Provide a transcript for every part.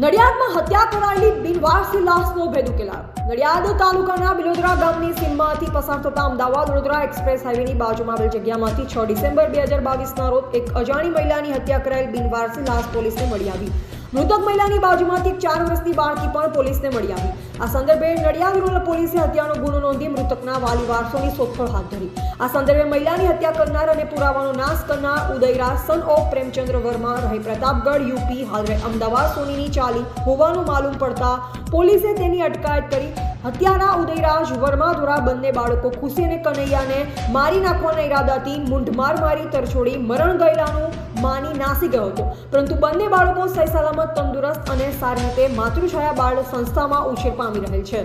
નડિયાદમાં હત્યા કરાયેલી બિનવારસી લાશનો ભેદ ઉકેલાયો. નડિયાદ તાલુકાના બિલોદરા ગામની સીમમાંથી પસાર થતા અમદાવાદ વડોદરા એક્સપ્રેસ હાઈવેની બાજુમાં આવેલ જગ્યામાંથી છ ડિસેમ્બર બે હજાર બાવીસના રોજ એક અજાણી મહિલાની હત્યા કરાયેલ બિનવારસી લાશ પોલીસને મળી આવી. મૃતક મહિલાની બાજુમાંથી ચાર વર્ષની બાળકી પણ પોલીસને મળી આવી. આ સંદર્ભે નડિયાદ રૂરલ પોલીસે હત્યાનો ગુનો નોંધી મૃતકના વાલી વારસોની શોધખોળ હાથ ધરી. આ સંદર્ભે મહિલાની હત્યા કરનાર અને પુરાવાનો નાશ કરનાર ઉદયરા સન ઓફ પ્રેમચંદ્ર વર્મા, રહે પ્રતાપગઢ, યુપી હાલ રહે અમદાવાદ, સોનીની ચાલી હોવાનું માલુમ પડતા પોલીસે તેની અટકાયત કરી. હત્યારા ઉદયરાજ વર્મા દ્વારા બંને બાળકો ખુશી અને કનૈયાને મારી નાખવાના ઈરાદાથી મૂંઢમાર મારી તરછોડી મરણ ગયેલાનું માની નાસી ગયો હતો. પરંતુ બંને બાળકો સહી સલામત તંદુરસ્ત અને સારી રીતે માતૃછાયા બાળ સંસ્થામાં ઉછેર પામી રહેલ છે.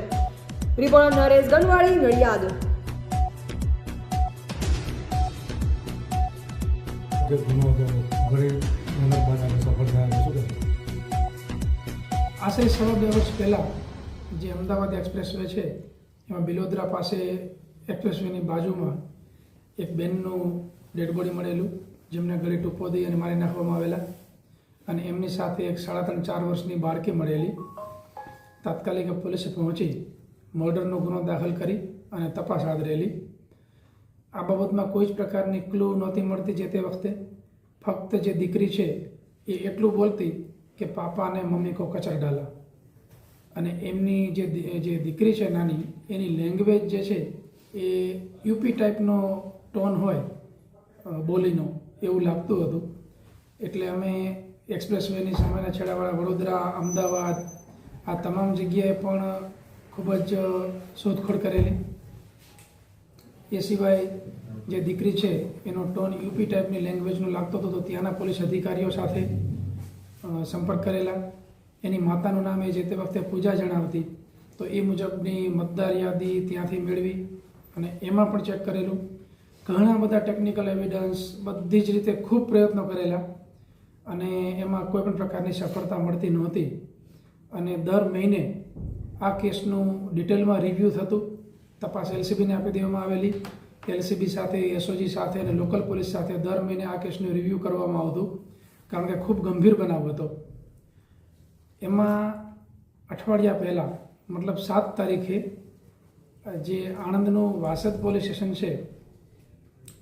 રિપોર્ટર નરેશ ગનવાડી નડિયાદ. આશરે સવા બે વર્ષ પહેલાં જે અમદાવાદ એક્સપ્રેસવે છે એમાં બિલોદરા પાસે એક્સપ્રેસવેની બાજુમાં એક બેનનું ડેડ બોડી મળેલું. જેમને ગળે ટૂંપો દઈ અને મારી નાખવામાં આવેલા. અને એમની સાથે એક સાડા ત્રણ, ચાર વર્ષની બાળકી મળેલી. તાત્કાલિક પોલીસે પહોંચી મર્ડરનો ગુનો દાખલ કરી અને તપાસ હાથ રહેલી આ બાબતમાં કોઈ જ પ્રકારની ક્લુ નહોતી મળતી જે તે વખતે. ફક્ત જે દીકરી છે એ એટલું બોલતી કે પાપા અને મમ્મી કો કચર ડાલા. અને એમની જે જે દીકરી છે નાની, એની લેંગ્વેજ જે છે એ યુપી ટાઈપનો ટોન હોય બોલીનો. એવું લાગતું હતું. એટલે અમે એક્સપ્રેસ વેની સામેના છેડાવાળા વડોદરા, અમદાવાદ, આ તમામ જગ્યાએ પણ ખૂબ જ શોધખોળ કરેલી. એ સિવાય જે દીકરી છે, એનો ટોન યુપી ટાઈપની લેંગ્વેજનો લાગતો હતો, તો ત્યાંના પોલીસ અધિકારીઓ સાથે સંપર્ક કરેલા. એની માતાનું નામ એ જે તે વખતે પૂજા જણાવતી, તો એ મુજબની મતદાર યાદી ત્યાંથી મેળવી અને એમાં પણ ચેક કરેલું. ઘણા બધા ટેકનિકલ એવિડન્સ બધી જ રીતે ખૂબ પ્રયત્નો કરેલા અને એમાં કોઈ પણ પ્રકારની સફળતા મળતી નહોતી. અને દર મહિને આ કેસનું ડિટેલમાં રિવ્યૂ થતું. તપાસ એલસીબીને આપી દેવામાં આવેલી. એલસીબી સાથે એસઓજી સાથે અને લોકલ પોલીસ સાથે દર મહિને આ કેસનું રિવ્યૂ કરવામાં આવતું. કારણ કે ખૂબ ગંભીર બનાવ હતો. એમાં અઠવાડિયા પહેલાં, મતલબ સાત તારીખે, જે આણંદનું વાસદ પોલીસ સ્ટેશન છે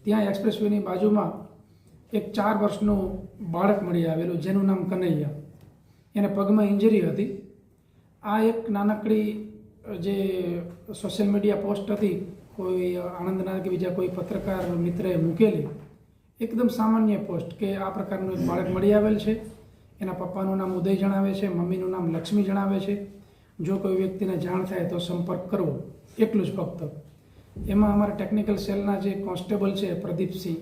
ત્યાં એક્સપ્રેસવેની બાજુમાં એક ચાર વર્ષનું બાળક મળી આવેલું, જેનું નામ કનૈયા. એને પગમાં ઇન્જરી હતી. આ એક નાનકડી જે સોશિયલ મીડિયા પોસ્ટ હતી, કોઈ આણંદના કે બીજા કોઈ પત્રકાર મિત્રએ મૂકેલી, એકદમ સામાન્ય પોસ્ટ કે આ પ્રકારનું એક બાળક મળી આવેલ છે. એના પપ્પાનું નામ ઉદય જણાવે છે, મમ્મીનું નામ લક્ષ્મી જણાવે છે. જો કોઈ વ્યક્તિને જાણ થાય તો સંપર્ક કરવો. એટલું જ ફક્ત. એમાં અમારા ટેકનિકલ સેલના જે કોન્સ્ટેબલ છે, પ્રદીપસિંહ,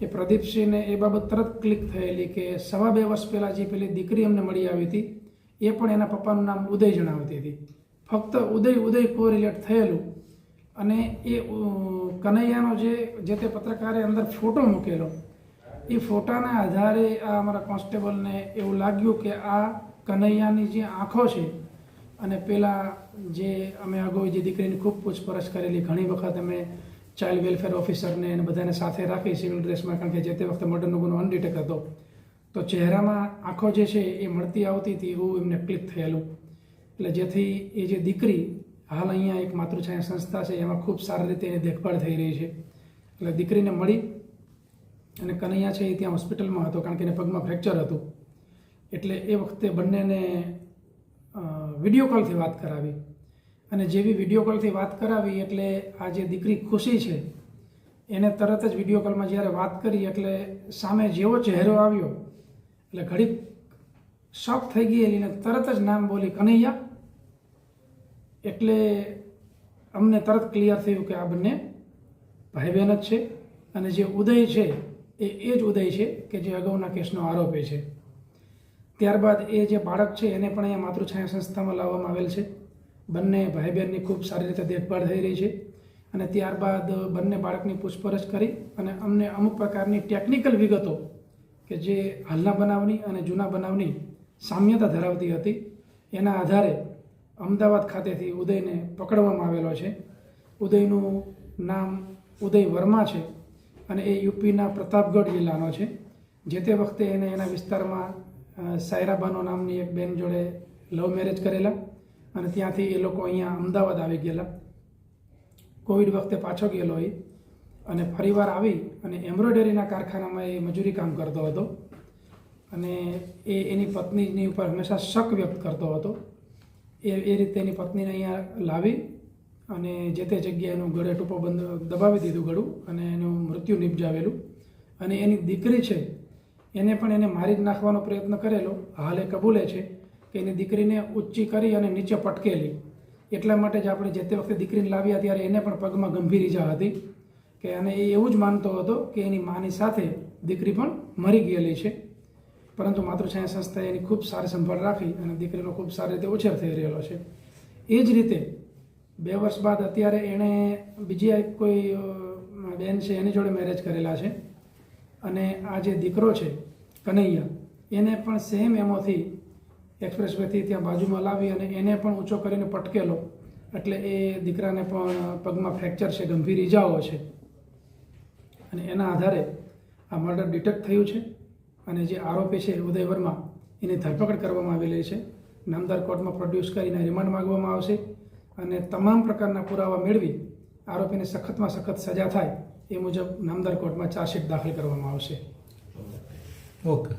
એ પ્રદીપસિંહને એ બાબત તરત ક્લિક થયેલી કે સવા બે વર્ષ પહેલાં જે પેલી દીકરી અમને મળી આવી હતી, એ પણ એના પપ્પાનું નામ ઉદય જણાવતી હતી. ફક્ત ઉદય ઉદય કોરિલેટ થયેલું અને એ કનૈયાનો જે જે તે પત્રકારે અંદર ફોટો મૂકેલો, એ ફોટાના આધારે આ અમારા કોન્સ્ટેબલને એવું લાગ્યું કે આ કનૈયાની જે આંખો છે અને પેલા જે અમે અગાઉ જે દીકરીની ખૂબ પૂછપરછ કરેલી, ઘણી વખત અમે ચાઇલ્ડ વેલફેર ઓફિસરને અને બધાને સાથે રાખી સિવિલ ડ્રેસમાં કારણ કે જે તે વખતે મર્ડરનો ગુનો અનડિટેક હતો, તો ચહેરામાં આંખો જે છે એ મળતી આવતી હતી એવું એમને ક્લિક થયેલું. એટલે જેથી એ જે દીકરી હાલ અહીંયા એક માતૃછાયા સંસ્થા છે, એમાં ખૂબ સારી રીતે એની દેખભાળ થઈ રહી છે. એટલે દીકરીને મળી અને કનૈયા છે એ ત્યાં હોસ્પિટલમાં હતો, કારણ કે એને પગમાં ફ્રેક્ચર હતું. એટલે એ વખતે બંનેને વીડિયો કોલથી વાત કરાવી. અને જેવી વીડિયો કોલથી વાત કરાવી એટલે આ જે દીકરી ખુશી છે, એને તરત જ વીડિયો કોલમાં જ્યારે વાત કરી એટલે સામે જેવો ચહેરો આવ્યો, એટલે ઘડીક શોખ થઈ ગયેલી ને તરત જ નામ બોલી, કનૈયા. એટલે અમને તરત ક્લિયર થયું કે આ બંને ભાઈ બહેન જ છે. અને જે ઉદય છે, એ એ જ ઉદય છે કે જે અગાઉના કેસનો આરોપી છે. ત્યારબાદ એ જે બાળક છે, એને પણ અહીંયા માતૃછાયા સંસ્થામાં લાવવામાં આવેલ છે. બંને ભાઈ બહેનની ખૂબ સારી રીતે દેખભાળ થઈ રહી છે અને ત્યારબાદ બંને બાળકની પૂછપરછ કરી અને અમને અમુક પ્રકારની ટેકનિકલ વિગતો કે જે હાલના બનાવની અને જૂના બનાવની સામ્યતા ધરાવતી હતી, એના આધારે અમદાવાદ ખાતેથી ઉદયને પકડવામાં આવેલો છે. ઉદયનું નામ ઉદય વર્મા છે અને એ યુપીના પ્રતાપગઢ જિલ્લાનો છે. જે તે વખતે એને એના વિસ્તારમાં અ, સાયરા બાનો નામની એક બેન જોડે લવ મેરેજ કરેલા અને ત્યાંથી એ લોકો અહીંયા અમદાવાદ આવી ગયેલા. કોવિડ વખતે પાછો ગયેલો એ અને ફરીવાર આવી અને એમ્બ્રોઇડરીના કારખાનામાં એ મજૂરી કામ કરતો હતો અને એ એની પત્નીની ઉપર હંમેશા શક વ્યક્ત કરતો હતો. એ એ રીતે એની પત્નીને અહીંયા લાવી અને જે તે જગ્યાએ એનું ગળે ટૂંપો બંધ દબાવી દીધું ગળું અને એનું મૃત્યુ નિપજાવેલું. અને એની દીકરી છે એને પણ એને મારી જ નાખવાનો પ્રયત્ન કરેલો. હાલ એ કબૂલે છે કે એની દીકરીને ઊંચી કરી અને નીચે પટકેલી. એટલા માટે જ આપણે જે તે વખતે દીકરીને લાવ્યા ત્યારે એને પણ પગમાં ગંભીર ઈજા હતી. કે અને એ એવું જ માનતો હતો કે એની માની સાથે દીકરી પણ મરી ગયેલી છે. પરંતુ માતૃછાયા સંસ્થાએ એની ખૂબ સારી સંભાળ રાખી અને દીકરીનો ખૂબ સારી રીતે ઉછેર થઈ રહેલો છે. એ જ રીતે બે વર્ષ બાદ અત્યારે એણે બીજી કોઈ બેન છે એની જોડે મેરેજ કરેલા છે. અને આ જે દીકરો છે, કનૈયા, એને પણ સેમ એમોથી એક્સપ્રેસવેથી ત્યાં બાજુમાં લાવી અને એને પણ ઊંચો કરીને પટકેલો. એટલે એ દીકરાને પણ પગમાં ફ્રેક્ચર છે, ગંભીર ઈજાઓ છે. અને એના આધારે આ મર્ડર ડિટેક્ટ થયું છે અને જે આરોપી છે, ઉદય વર્મા, એની ધરપકડ કરવામાં આવેલી છે. નામદાર કોર્ટમાં પ્રોડ્યુસ કરીને રિમાન્ડ માંગવામાં આવશે અને તમામ પ્રકારના પુરાવા મેળવી આરોપીને સખતમાં સખત સજા થાય એ મુજબ નામદાર કોર્ટમાં ચાર્જશીટ દાખલ કરવામાં આવશે. ઓકે.